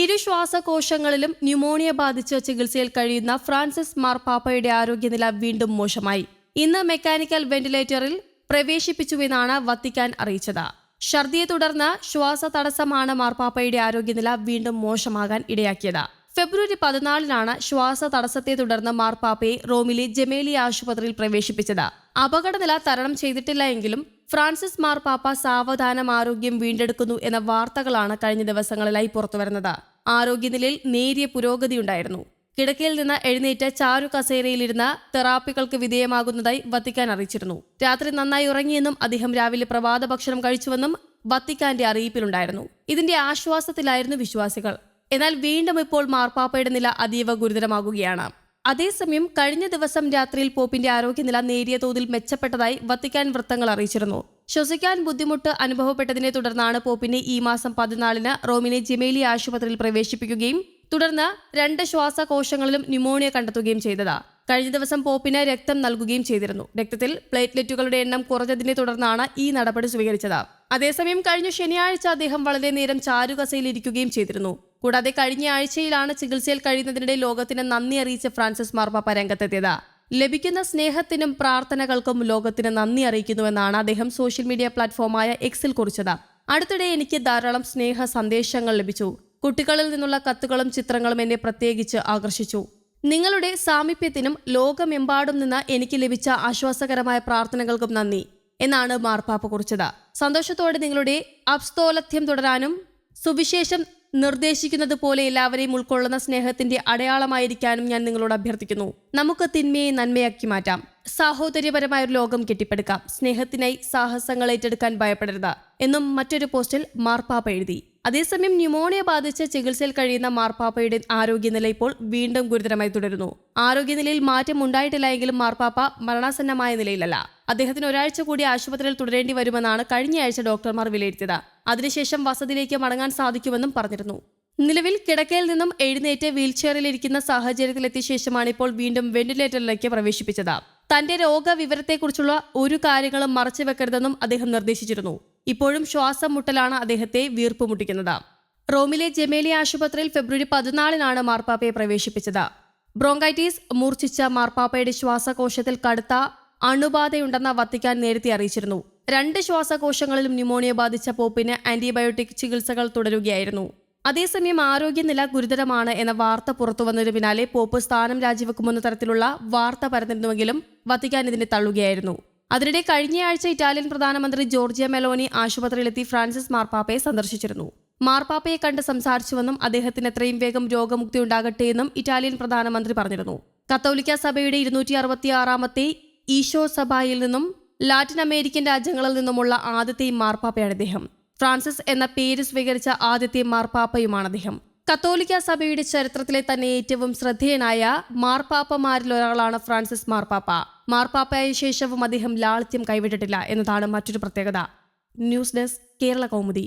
ഇരു ശ്വാസകോശങ്ങളിലും ന്യൂമോണിയ ബാധിച്ച് ചികിത്സയിൽ കഴിയുന്ന ഫ്രാൻസിസ് മാർപ്പാപ്പയുടെ ആരോഗ്യനില വീണ്ടും മോശമായി. ഇന്ന് മെക്കാനിക്കൽ വെന്റിലേറ്ററിൽ പ്രവേശിപ്പിച്ചുവെന്നാണ് വത്തിക്കാൻ അറിയിച്ചത്. ഛർദിയെ തുടർന്ന് ശ്വാസ തടസ്സമാണ് മാർപ്പാപ്പയുടെ ആരോഗ്യനില വീണ്ടും മോശമാകാൻ ഇടയാക്കിയത്. ഫെബ്രുവരി പതിനാലിനാണ് ശ്വാസ തടസ്സത്തെ തുടർന്ന് മാർപ്പാപ്പയെ റോമിലെ ജമേലി ആശുപത്രിയിൽ പ്രവേശിപ്പിച്ചത്. അപകടനില തരണം ചെയ്തിട്ടില്ല എങ്കിലും ഫ്രാൻസിസ് മാർപ്പാപ്പ സാവധാനം ആരോഗ്യം വീണ്ടെടുക്കുന്നു എന്ന വാർത്തകളാണ് കഴിഞ്ഞ ദിവസങ്ങളിലായി പുറത്തുവരുന്നത്. ആരോഗ്യനിലയിൽ നേരിയ പുരോഗതിയുണ്ടായിരുന്നു കിടക്കയിൽ നിന്ന് എഴുന്നേറ്റ് ചാരു കസേരയിലിരുന്ന് തെറാപ്പികൾക്ക് വിധേയമാകുന്നതായി വത്തിക്കാൻ അറിയിച്ചിരുന്നു. രാത്രി നന്നായി ഉറങ്ങിയെന്നും അദ്ദേഹം രാവിലെ പ്രഭാത ഭക്ഷണം കഴിച്ചുവെന്നും വത്തിക്കാന്റെ അറിയിപ്പിലുണ്ടായിരുന്നു. ഇതിന്റെ ആശ്വാസത്തിലായിരുന്നു വിശ്വാസികൾ. എന്നാൽ വീണ്ടും ഇപ്പോൾ മാർപ്പാപ്പയുടെ നില അതീവ ഗുരുതരമാകുകയാണ്. അതേസമയം കഴിഞ്ഞ ദിവസം രാത്രിയിൽ പോപ്പിന്റെ ആരോഗ്യനില നേരിയ തോതിൽ മെച്ചപ്പെട്ടതായി വത്തിക്കാൻ വൃത്തങ്ങൾ അറിയിച്ചിരുന്നു. ശ്വസിക്കാൻ ബുദ്ധിമുട്ട് അനുഭവപ്പെട്ടതിനെ തുടർന്നാണ് പോപ്പിനെ ഈ മാസം പതിനാലിന് റോമിനെ ജിമേലി ആശുപത്രിയിൽ പ്രവേശിപ്പിക്കുകയും തുടർന്ന് രണ്ട് ശ്വാസകോശങ്ങളിലും ന്യൂമോണിയ കണ്ടെത്തുകയും ചെയ്തത്. കഴിഞ്ഞ ദിവസം പോപ്പിന് രക്തം നൽകുകയും ചെയ്തിരുന്നു. രക്തത്തിൽ പ്ലേറ്റ്ലെറ്റുകളുടെ എണ്ണം കുറഞ്ഞതിനെ തുടർന്നാണ് ഈ നടപടി സ്വീകരിച്ചത്. അതേസമയം കഴിഞ്ഞ ശനിയാഴ്ച അദ്ദേഹം വളരെ നേരം ചാരുകസയിൽ ഇരിക്കുകയും ചെയ്തിരുന്നു. കൂടാതെ കഴിഞ്ഞ ആഴ്ചയിലാണ് ചികിത്സയിൽ കഴിയുന്നതിനിടെ ലോകത്തിന് നന്ദി അറിയിച്ച ഫ്രാൻസിസ് മാർപ്പാപ്പ രംഗത്തെത്തിയത്. ലഭിക്കുന്ന സ്നേഹത്തിനും പ്രാർത്ഥനകൾക്കും ലോകത്തിന് നന്ദി അറിയിക്കുന്നുവെന്നാണ് അദ്ദേഹം സോഷ്യൽ മീഡിയ പ്ലാറ്റ്ഫോമായ എക്സിൽ കുറിച്ചത്. അടുത്തിടെ എനിക്ക് ധാരാളം സ്നേഹ സന്ദേശങ്ങൾ ലഭിച്ചു. കുട്ടികളിൽ നിന്നുള്ള കത്തുകളും ചിത്രങ്ങളും എന്നെ പ്രത്യേകിച്ച് ആകർഷിച്ചു. നിങ്ങളുടെ സാമീപ്യത്തിനും ലോകമെമ്പാടും നിന്ന് എനിക്ക് ലഭിച്ച ആശ്വാസകരമായ പ്രാർത്ഥനകൾക്കും നന്ദി എന്നാണ് മാർപ്പാപ്പ കുറിച്ചത്. സന്തോഷത്തോടെ നിങ്ങളുടെ അപ്സ്തോലത്യം തുടരാനും സുവിശേഷം നിർദ്ദേശിക്കുന്നത് പോലെ എല്ലാവരെയും ഉൾക്കൊള്ളുന്ന സ്നേഹത്തിന്റെ അടയാളമായിരിക്കാനും ഞാൻ നിങ്ങളോട് അഭ്യർത്ഥിക്കുന്നു. നമുക്ക് തിന്മയെ നന്മയാക്കി മാറ്റാം. സാഹോദര്യപരമായ ഒരു ലോകം കെട്ടിപ്പടുക്കാം. സ്നേഹത്തിനായി സാഹസങ്ങൾ ഏറ്റെടുക്കാൻ ഭയപ്പെടരുത്. എന്നും മറ്റൊരു പോസ്റ്റിൽ മാർപ്പാപ്പ എഴുതി. അതേസമയം ന്യൂമോണിയ ബാധിച്ച് ചികിത്സയിൽ കഴിയുന്ന മാർപ്പാപ്പയുടെ ആരോഗ്യനില ഇപ്പോൾ വീണ്ടും ഗുരുതരമായി തുടരുന്നു. ആരോഗ്യനിലയിൽ മാറ്റം ഉണ്ടായിട്ടില്ല എങ്കിലും മാർപ്പാപ്പ മരണാസന്നമായ നിലയിലല്ല. അദ്ദേഹത്തിന് ഒരാഴ്ച കൂടി ആശുപത്രിയിൽ തുടരേണ്ടി വരുമെന്നാണ് കഴിഞ്ഞയാഴ്ച ഡോക്ടർമാർ വിലയിരുത്തിയത്. അതിനുശേഷം വസതിയിലേക്ക് മടങ്ങാൻ സാധിക്കുമെന്നും പറഞ്ഞിരുന്നു. നിലവിൽ കിടക്കയിൽ നിന്നും എഴുന്നേറ്റ് വീൽചെയറിലിരിക്കുന്ന സാഹചര്യത്തിലെത്തിയ ശേഷമാണ് ഇപ്പോൾ വീണ്ടും വെന്റിലേറ്ററിലേക്ക് പ്രവേശിപ്പിച്ചത്. തന്റെ രോഗവിവരത്തെക്കുറിച്ചുള്ള ഒരു കാര്യങ്ങളും മറച്ചു വെക്കരുതെന്നും അദ്ദേഹം നിർദ്ദേശിച്ചിരുന്നു. ഇപ്പോഴും ശ്വാസം മുട്ടലാണ് അദ്ദേഹത്തെ വീർപ്പ് മുട്ടിക്കുന്നത്. റോമിലെ ജമേലി ആശുപത്രിയിൽ ഫെബ്രുവരി പതിനാലിനാണ് മാർപ്പാപ്പയെ പ്രവേശിപ്പിച്ചത്. ബ്രോങ്കൈറ്റിസ് മൂർച്ഛിച്ച മാർപ്പാപ്പയുടെ ശ്വാസകോശത്തിൽ കടുത്ത അണുബാധയുണ്ടെന്ന വത്തിക്കാൻ നേരത്തെ അറിയിച്ചിരുന്നു. രണ്ട് ശ്വാസകോശങ്ങളിലും ന്യൂമോണിയ ബാധിച്ച പോപ്പിന് ആന്റിബയോട്ടിക് ചികിത്സകൾ തുടരുകയായിരുന്നു. അതേസമയം ആരോഗ്യനില ഗുരുതരമാണ് എന്ന വാർത്ത പുറത്തുവന്നതിനു പിന്നാലെ പോപ്പ് സ്ഥാനം രാജിവെക്കുമെന്ന തരത്തിലുള്ള വാർത്ത പരന്നിരുന്നുവെങ്കിലും വത്തിക്കാൻ ഇതിനെ തള്ളുകയായിരുന്നു. അതിനിടെ കഴിഞ്ഞയാഴ്ച ഇറ്റാലിയൻ പ്രധാനമന്ത്രി ജോർജിയ മെലോനി ആശുപത്രിയിലെത്തി ഫ്രാൻസിസ് മാർപ്പാപ്പയെ സന്ദർശിച്ചിരുന്നു. മാർപ്പാപ്പയെ കണ്ട് സംസാരിച്ചുവെന്നും അദ്ദേഹത്തിന് എത്രയും വേഗം രോഗമുക്തി ഉണ്ടാകട്ടെ എന്നും ഇറ്റാലിയൻ പ്രധാനമന്ത്രി പറഞ്ഞിരുന്നു. കത്തോലിക്ക സഭയുടെ ഇരുന്നൂറ്റി അറുപത്തിയാറാമത്തെ ഈശോ സഭയിൽ നിന്നും ലാറ്റിൻ അമേരിക്കൻ രാജ്യങ്ങളിൽ നിന്നുമുള്ള ആദ്യത്തെ മാർപ്പാപ്പയാണ് അദ്ദേഹം ഫ്രാൻസിസ് എന്ന പേര് സ്വീകരിച്ച ആദ്യത്തെ മാർപ്പാപ്പയുമാണ് അദ്ദേഹം. കത്തോലിക്ക സഭയുടെ ചരിത്രത്തിലെ തന്നെ ഏറ്റവും ശ്രദ്ധേയനായ മാർപ്പാപ്പമാരിൽ ഒരാളാണ് ഫ്രാൻസിസ് മാർപ്പാപ്പ. മാർപ്പാപ്പയായ ശേഷവും അദ്ദേഹം ലാളിത്യം കൈവിട്ടിട്ടില്ല എന്നതാണ് മറ്റൊരു പ്രത്യേകത. News desk Kerala Kaumudi.